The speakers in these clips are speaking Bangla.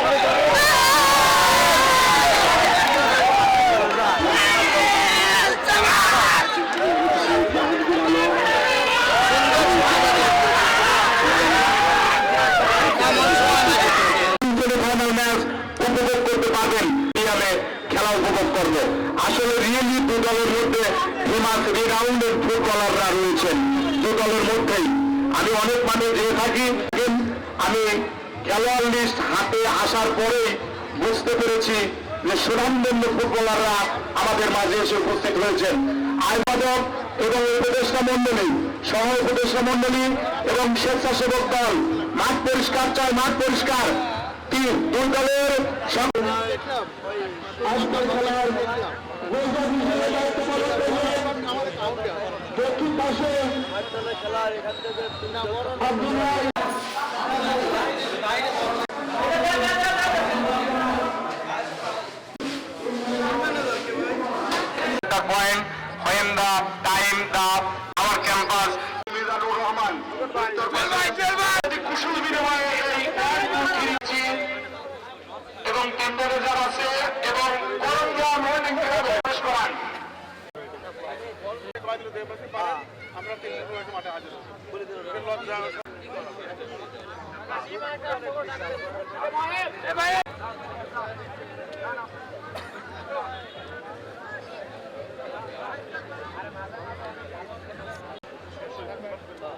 Yeah. হাতে আসার পরেই বুঝতে পেরেছি যে সুনামধন্য ফুটবলাররা আমাদের মাঝে এসে উপস্থিত হয়েছেন আইবাদক এবং উপদেষ্টা মন্ডলী সহ উপদেষ্টা মন্ডলী এবং স্বেচ্ছাসেবক দল, মাঠ পরিষ্কার চায় মাঠ পরিষ্কার। সং- আজকের খেলার গোলদার হিসেবে দায়িত্ব পালন করবেন দক্ষিণ পাশে Abdullah the point when the the our campus Mizanur Rahman কুশল বিনিময়ে এবং কেন্দ্রে যারা আছে এবং করঞ্জা মর্নিং থেকে প্রবেশ করান। আমরা তিন মাঠে হাজির হচ্ছি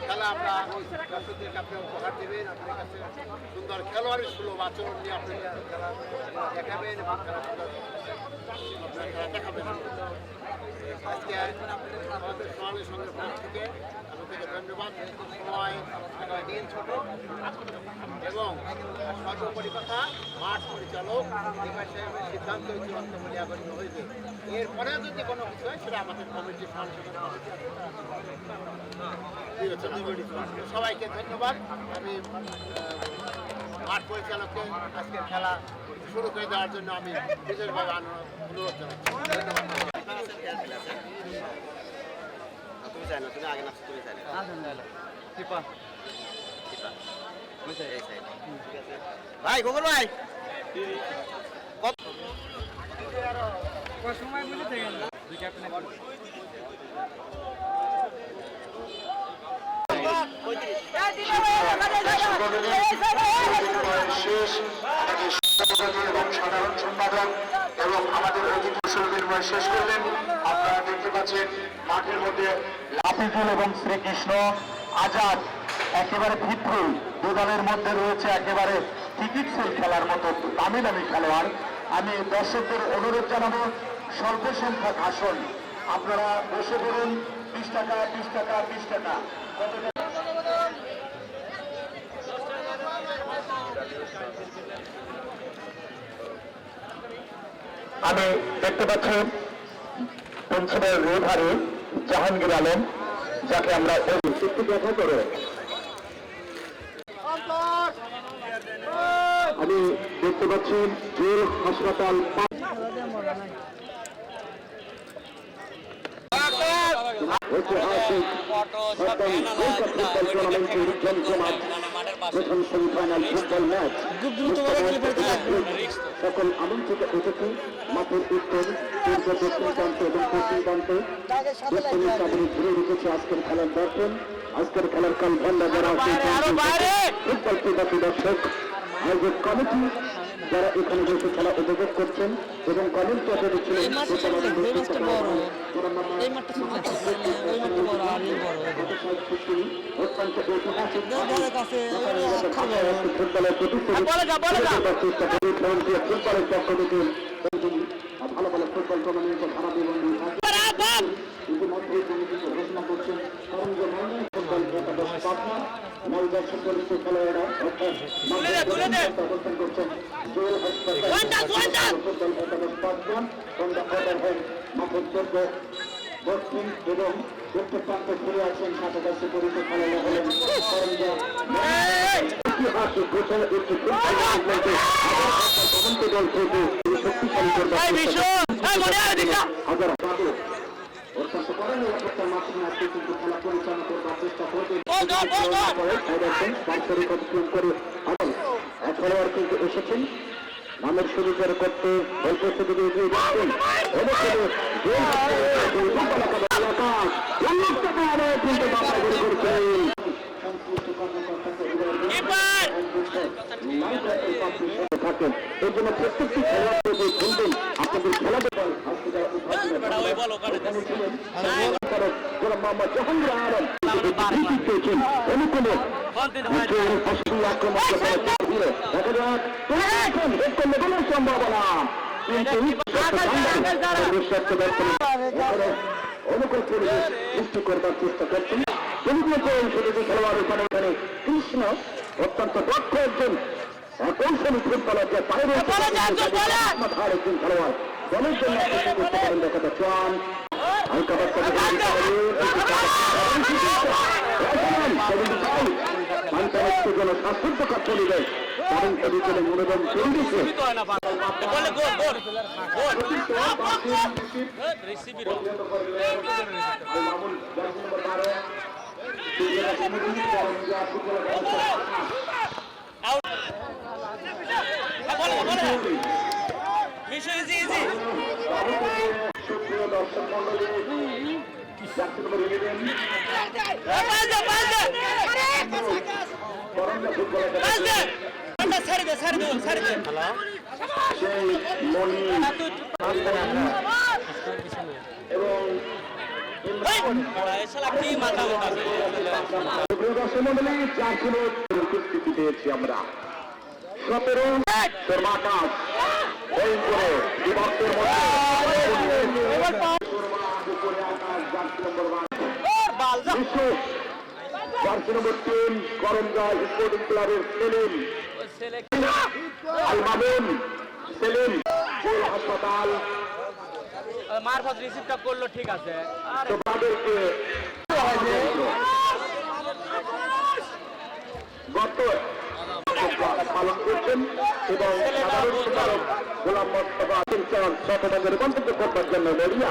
খেলা আমরা দর্শকদের কাছে উপহার দেবেন আপনার কাছে সুন্দর খেলোয়াড়ি সুলভ আচরণ নিয়ে আপনি খেলা দেখাবেন এবং আপনার খেলা দেখাবেন। আজকে থেকে। ধন্যবাদ। দিন এবং সর্বোপরি মাঠ পরিচালক সিদ্ধান্ত চূড়ান্ত গণ্য হয়েছে। এরপরে যদি কোনো কিছু হয়, সেটা আমাদের কমিটি সোনালী সঙ্গে কমিটি সবাইকে ধন্যবাদ। আমি মাঠ পরিচালককে আজকের খেলা শুরু করে দেওয়ার জন্য আমি বিশেষভাবে অনুরোধ জানাচ্ছি। ধন্যবাদ। ভাই গোকুল ভাই সাধারণ সম্পাদক এবং আমাদের অতিথি কুশল বিনিময় শেষ করলেন। আপনারা দেখতে পাচ্ছেন মাঠের মধ্যে লাফিজুল এবং শ্রীকৃষ্ণ আজাদ একেবারে ভিত্রুল দু দলের মধ্যে রয়েছে একেবারে টিকিট সেল খেলার মতো দামি দামি খেলোয়াড়। আমি দর্শকদের অনুরোধ জানাব স্বল্প সংখ্যক আসন। আপনারা বসে পড়ুন, বিশ টাকা বিশ টাকা বিশ টাকা। কত টাকা? আমি দেখতে পাচ্ছি পঞ্চমের রেভারি জাহাঙ্গীর আলম, যাকে আমরা দেখা করে আমি দেখতে পাচ্ছি জেল হাসপাতাল ঐতিহাসিক কলকাতা ফুটবল টুর্নামেন্টের জমজমাট প্রথম সেমিফাইনাল ফুটবল ম্যাচ সকল আমন্ত্রিত অতিথি মাঠের উত্তর পূর্ব দক্ষিণ প্রান্তে এবং পশ্চিম প্রান্তে। দক্ষিণ কাবুলি ঘুরে রেখেছে আজকের খেলার দর্শন। আজকের খেলার কাল ভান্ডা যারা ফুটবল ক্রীড়াপী দর্শক আয়োজক কমিটি যারা এখানে বসে খেলা উপভোগ করছেন এবং কমেন্ট আর এই বড়। অত্যন্ত ঐতিহাসিক। ফুটবলের প্রতিযোগিতা পক্ষ থেকে ভালো ভালো ফুটবল টুর্নামেন্টের ধারা বিবরণী ইতিমধ্যেই কমিটিকে ঘোষণা করছেন কারণ যে মহিলা ফুটবল একাদশ পাটনা নলদা সুপরিচিত খেলোয়াড়রা অর্থাৎ অবস্থান করছেন জুয়েল হাসপাতাল ফ্রম দ্য আদার হ্যান্ড মাঠের যোগ্য দক্ষিণ এবং উত্তর প্রান্তে ফিরে আছেন সাথে তার সুপরিচিত খেলোয়াড় হলেন সরঞ্জাম ঐতিহাসিক ঘোষণা একটি শক্তিশালী করবার হাজার করেন একটা মাত্র আজকে কিন্তু খেলা পরিচালনা করবার চেষ্টা করবে। বাৎসরিক অতিক্রম করে এবং এক খেলোয়াড় কিন্তু এসেছেন। নামের করে করতে অল্প এগিয়ে যাচ্ছেন গোল উন্মুক্ত করে কিন্তু বাধা বের করছেন সংশ্লিষ্ট কর্মকর্তাকে থাকেন এই জন্য প্রত্যেকটি খেলোয়াড়কে যে খেলবেন আপনাদের খেলা দেখেন আজকে যারা উদ্বোধন ছিলেন মোহাম্মদ জাহাঙ্গীর আলম পেয়েছেন অনুকূলে অসুবিধা আক্রমণ দেখা যাক। এখন হেড করলে গোলের সম্ভাবনা। অনুকূল পরিবেশ সৃষ্টি করবার চেষ্টা করছেন যেগুলো শুধু খেলোয়াড় ওখানে ওখানে কৃষ্ণ অত্যন্ত দক্ষ একজন কৌশলী ফুটবলার যে বাইরে মাথার একজন খেলোয়াড়। দলের জন্য দেখা যাচ্ছে জন্য পরিবেশ কারণ পরিচয় মনোরম পরিবেশে সুপ্রিয় দর্শক মন্ডলী এবং উপস্থিতি পেয়েছি আমরা সতেরো করে বিভক্তের মধ্যে জার্সি নম্বর তিন করঞ্জা স্পোর্টিং ক্লাবের সেলিম আল সেলিম জেল হাসপাতাল মারফত রিসিভটা করল ঠিক আছে গত পালন করছেন এবং সাধারণ গোলাম মোস্তফা সিংচন শতভাগের রূপান্তরিত করবার জন্য লড়িয়া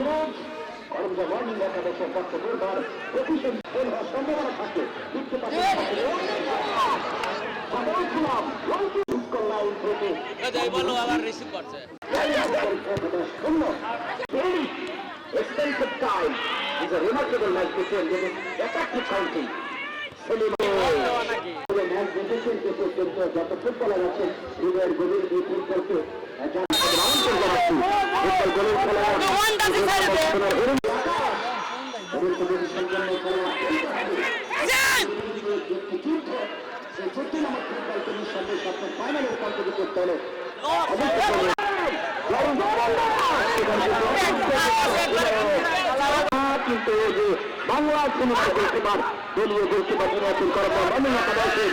করমজা ওয়ার্নিং একাদশের পক্ষে দুর্বার প্রতিশোধ ফেল হওয়ার সম্ভাবনা থাকে expensive time is a remarkable match between them effective counting match দেখেছেন যে পর্যন্ত যত ফুটবলার আছেন হৃদয়ের গভীর এই ফুটবলকে কিন্তু বাংলা সিনেমার গোলকিপার দলীয় গোলকিপার নির্বাচন করার পর একাদশের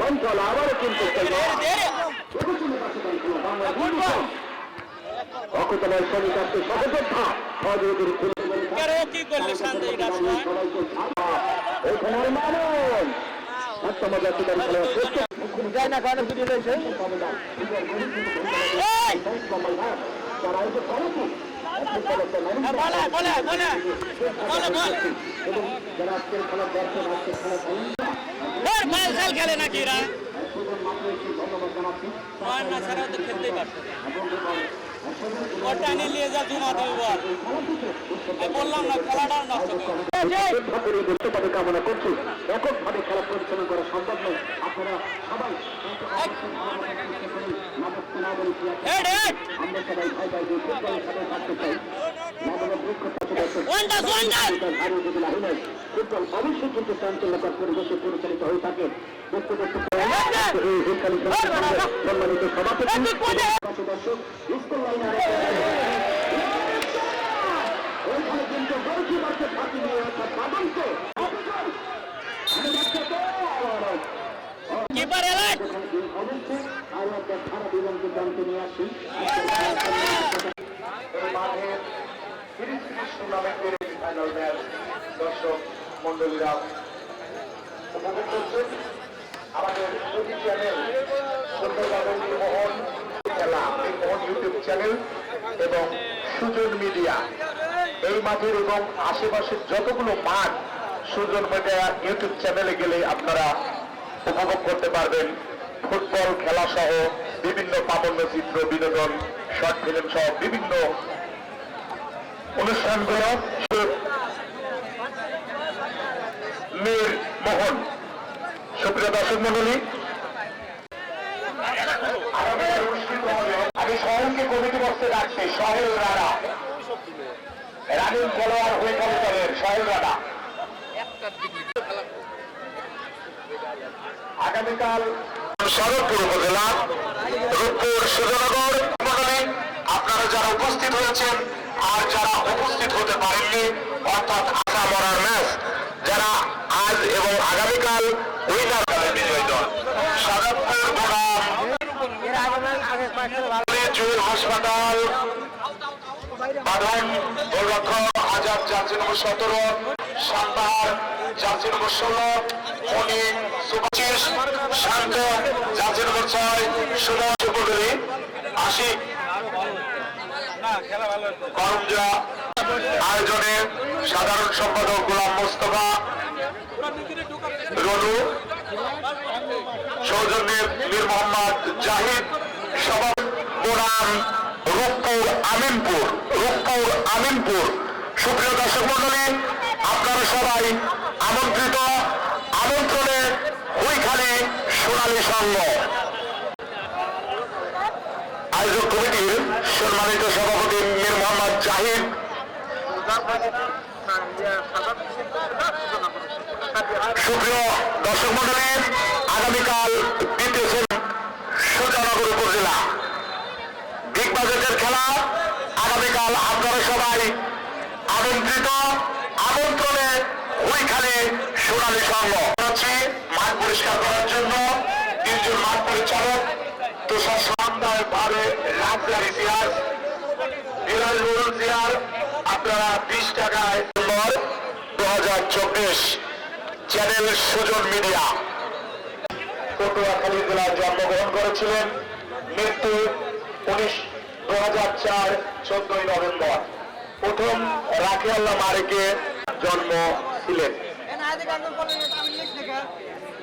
কন্ট্রোল আবারও কিন্তু অকুতলার সমিতাকে সহযোদ্ধা সহযোগীর কি করলে শান্ত কমিটি বলে খেলা খেল নাকি এরা না ছাড়া তো খেলতেই পারতো ওটা নিয়ে যা জমা বললাম না খেলাটা নষ্ট করে কামনা করছি এককভাবে খেলা পরিচালনা করা সম্ভব নয় আপনারা সবাই আমরা সবাই ভাই ভাই সাথে থাকতে চাই ফুটবল অবশ্যই কিন্তু চাঞ্চল্যকর পরিবেশে পরিচালিত হয়ে থাকে সম্মানিত সভাপতি দর্শক স্কুল ওইখানে কিন্তু বলছি ফাঁকি নিয়ে অর্থাৎ বাদনকে কিপার অবশ্যই আরও একটা সারা জীবনকে জানতে নিয়ে আসি মাঠের তিরিশ ফাইনাল ম্যাচ দর্শক মন্ডলীরা উপভোগ আমাদের চ্যানেল সুন্দরভাবে খেলা এই ইউটিউব চ্যানেল এবং সুজন মিডিয়া এই মাঠের এবং আশেপাশের যতগুলো মাঠ সুজন মিডিয়া ইউটিউব চ্যানেলে গেলে আপনারা উপভোগ করতে পারবেন। ফুটবল খেলা সহ বিভিন্ন পাবন্য চিত্র বিনোদন শর্ট ফিল্ম সহ বিভিন্ন অনুষ্ঠানগুলো মীর মোহন। সুপ্রিয় দর্শক মন্ডলী আমি সহেলকে কমিটি বসতে ডাকছি সহেল রানা। রানিং খেলোয়াড় হয়ে গেল দলের সহেল রানা। আগামীকাল শরৎপুর উপজেলা রূপপুর সুজনগর মন্ডলী। আপনারা যারা উপস্থিত হয়েছেন আর যারা উপস্থিত হতে পারেননি, অর্থাৎ আশা মরার ম্যাচ, যারা আজ এবং আগামীকাল উইনার বিজয়ী দল। বনাম জুয়েল হাসপাতাল, বাঁধন গোলরক্ষক আজাদ নম্বর সতেরো সান্তার জার্সি নম্বর ষোলো মনি সুপচিশ শান্ত জার্সি নম্বর ছয় সুমন সুপুরি আশিক করমজা আয়োজনে সাধারণ সম্পাদক গোলাম মোস্তফা, রনু সৌজন্যে মীর মোহাম্মদ জাহিদ সভা বোরাম রূপপুর আমিনপুর রূপপুর আমিনপুর। সুপ্রিয় দর্শক মন্ডলী আপনারা সবাই আমন্ত্রিত আমন্ত্রণে হুইখালি সোনালী সংঘ। আয়োজক কমিটির সম্মানিত সভাপতি মীর মোহাম্মদ জাহিদ। সুপ্রিয় দর্শক মন্ডলী আগামীকাল দ্বিতীয় সুজানগর উপজেলা। বিগ বাজেটের খেলা আগামীকাল আপনারা সবাই আমন্ত্রিত আমন্ত্রণে ওইখানে সোনালী সংঘ হচ্ছে মাঠ পরিষ্কার করার জন্য তিনজন মাঠ পরিচালক। তুষার সান্দায় ভাবে রাজদার ইতিহাস বিলাল নুরুল জিয়ার আপনারা বিশ টাকায় নম্বর দু হাজার চব্বিশ চ্যানেল সুজন মিডিয়া। পটুয়াখালী জেলায় জন্মগ্রহণ করেছিলেন, মৃত্যু উনিশ দু হাজার চার, চোদ্দই নভেম্বর। প্রথম রাখিয়াল্লাহ মারেকে জন্ম ছিলেন।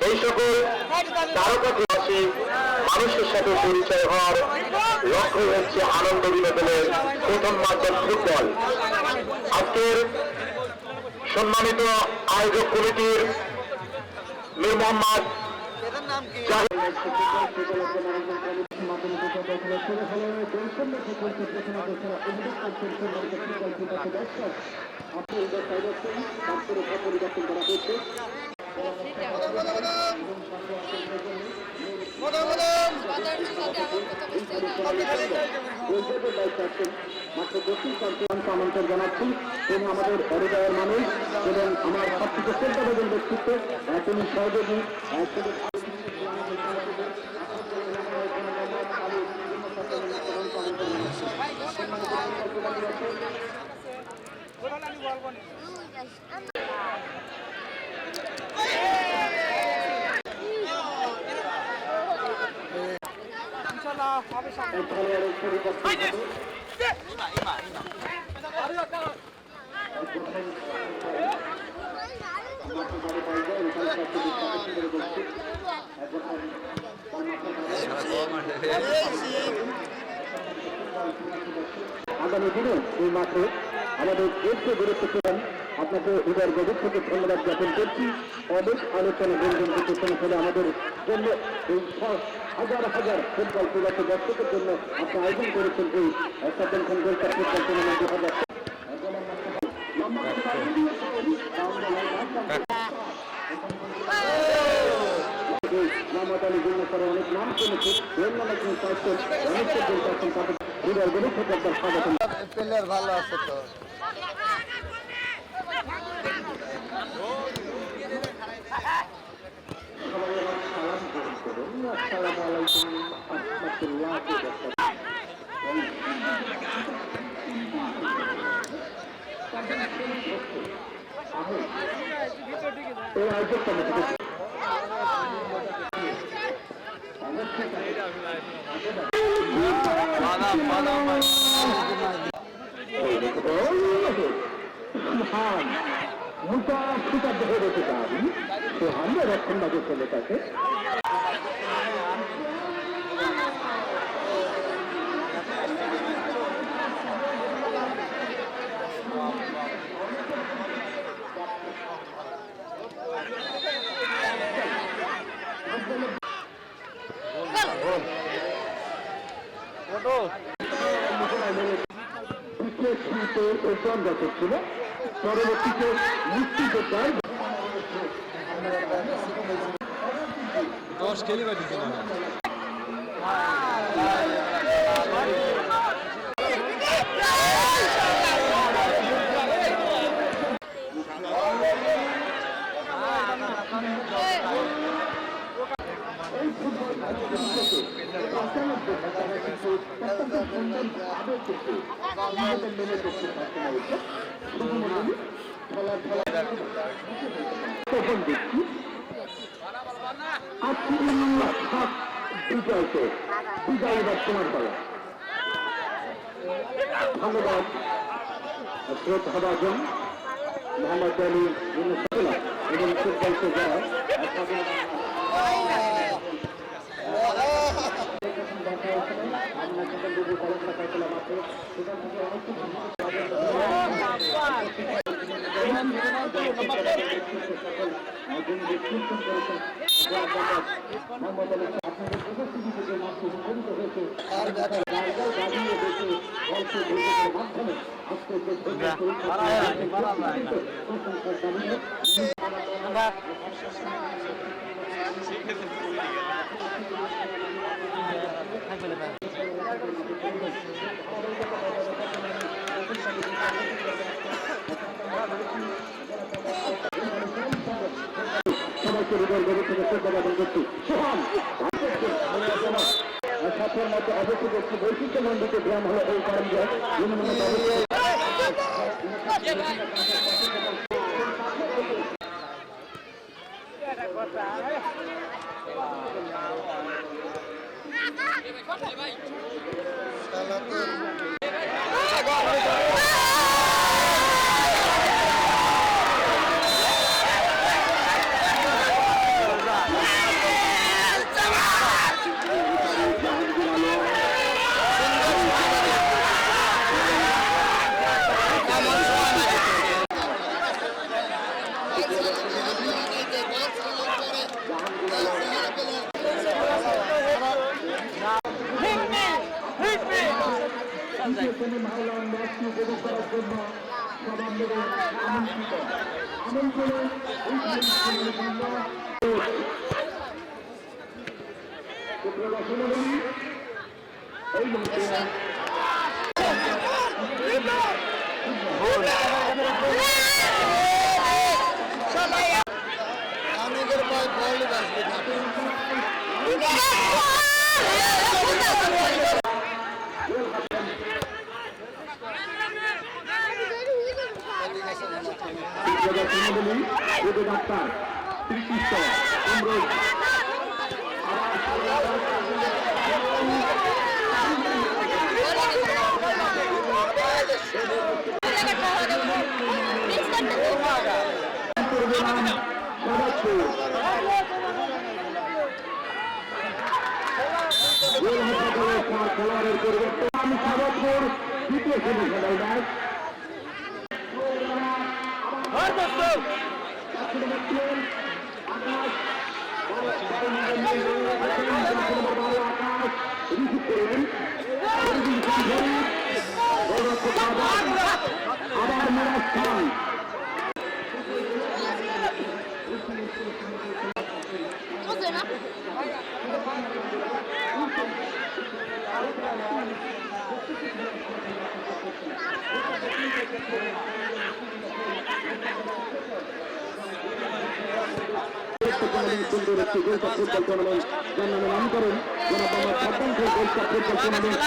এই সকল তারকাবাসী মানুষের সাথে পরিচয় হওয়ার লক্ষ্য হচ্ছে আনন্দ বিনোদনের প্রথম মাধ্যম ফুটবল। আজকের সম্মানিত আয়োজক কমিটির মীর মোহাম্মদ জাহিদ আমন্ত্রণ জানাচ্ছি তিনি আমাদের হৃদয়ের মানুষ এবং আমার সবথেকে শ্রদ্ধাভাজন ব্যক্তিত্ব তিনি সহযোগী আহ, শুধু খেলোয়াড়ের পরিবর্তন হবে। আগামী দিনে এই মাঠে আমাদের দেশকে গুরুত্বপূর্ণ আপনাকে হৃদয়ের গভীর থেকে ধন্যবাদ জ্ঞাপন করছি। অনেক আলোচনা বন্ধন করতে ফলে আমাদের জন্য। এই হাজার হাজার ফুটবল ক্রীড়াকে দর্শকের জন্য আপনি আয়োজন করেছেন এই ফুটবল টুর্নামেন্ট দু হাজার অনেক নাম অনেক স্বাগত। ভালো আছে তো। আসসালামু আলাইকুম সুহান মুখা সুতা ধরে রেখে দাবি সুহান রক্ষণ বাজে চলে যত ছিল পরবর্তীতে মুক্তিযোদ্ধার দশ খেলি বাড়িতে তখন দেখছি আশিউল্লাহ হক বিজয়কে বিজয় এবার তোমার পালা ধন্যবাদ শ্রদ্ধা ভাজন মোহাম্মদ আমরা সেখান থেকে কলমটা পাইছিলাম আছে সেখান থেকে অনেক কিছু মাধ্যমে সবাইকে হৃদয় গরিব থেকে শ্রদ্ধা জ্ঞাপন করছি সোহান ছাত্রের মধ্যে অবস্থিত একটি বৈশিষ্ট্য মন্ডিত গ্রাম হলো এই কারণগঞ্জ কথা ভাই আবার মিরাজ খান বুঝলে না সুন্দর একটি গোল্ড কাপ ফুটবল টুর্নামেন্ট যার নামে নামকরণ জনাব Mohammad Saddam Khan gold football tournament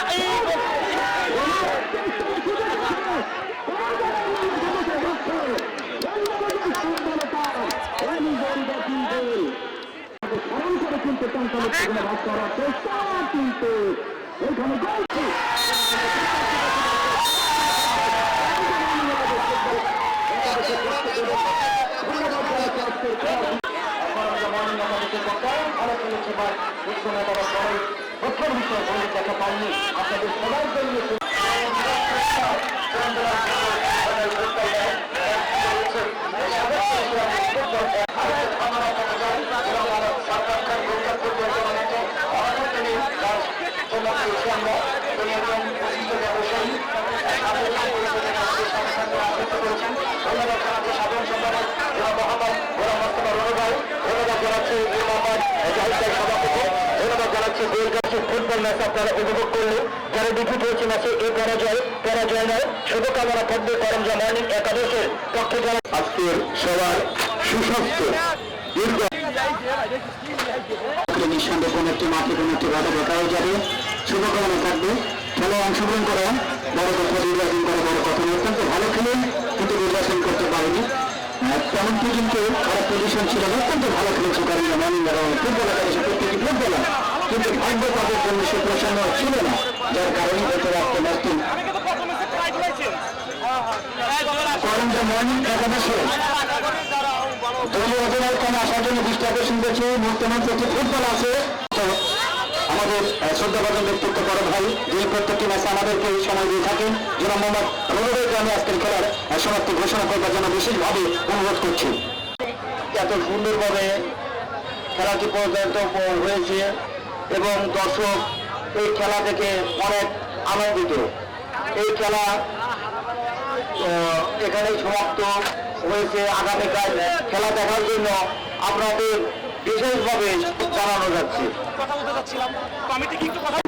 কিন্তু টঙ্কালের ভাগ করার চেষ্টা কিন্তু এখানে গোল প্রথম বিষয় বলে দেখা পাইনি। আপনাদের সবার জন্য ফুটবল ম্যাচ আপনারা উপভোগ করলেন যারা ডিফিট হয়েছে ম্যাচে এই পরাজয় পরাজয় নয়। শুভকামনা থাকবে করমজা মর্নিং একাদশের পক্ষে যারা আজকের সবার সুস্বাস্থ্য। নিঃসন্দেহে একটি মাঠে একটি বাধা দেখা হয়ে যাবে শুভকামনা থাকবে। অংশগ্রহণ করা, বড় কথা নির্বাচন করা, বড় কথা। অত্যন্ত ভালো কিন্তু নির্বাচন করতে পারেনি। তেমনটি কিন্তু খারাপ পজিশন ছিল। অত্যন্ত ভালো খেলেছে কারণ মর্নিং ফুটবল প্রত্যেকটি ফুটবলার কিন্তু ভাগ্য তাদের জন্য সে প্রসন্ন ছিল না, যার কারণে হয়তো রাখতে আকর্ষণ করেছে। আমাদের সময় দিয়ে থাকেন। যেন মোহাম্মদ আজকের খেলার সমাপ্তি ঘোষণা করবার জন্য বিশেষভাবে অনুরোধ করছি। এত সুন্দরভাবে খেলাটি পর্যন্ত হয়েছে। এবং দর্শক এই খেলা থেকে অনেক আনন্দিত। এই খেলা এখানেই সমাপ্ত হয়েছে আগামীকাল খেলা দেখার জন্য আপনাদের বিশেষভাবে জানানো যাচ্ছে। কথা বলতে চাচ্ছিলাম। কমিটি কি একটু কথা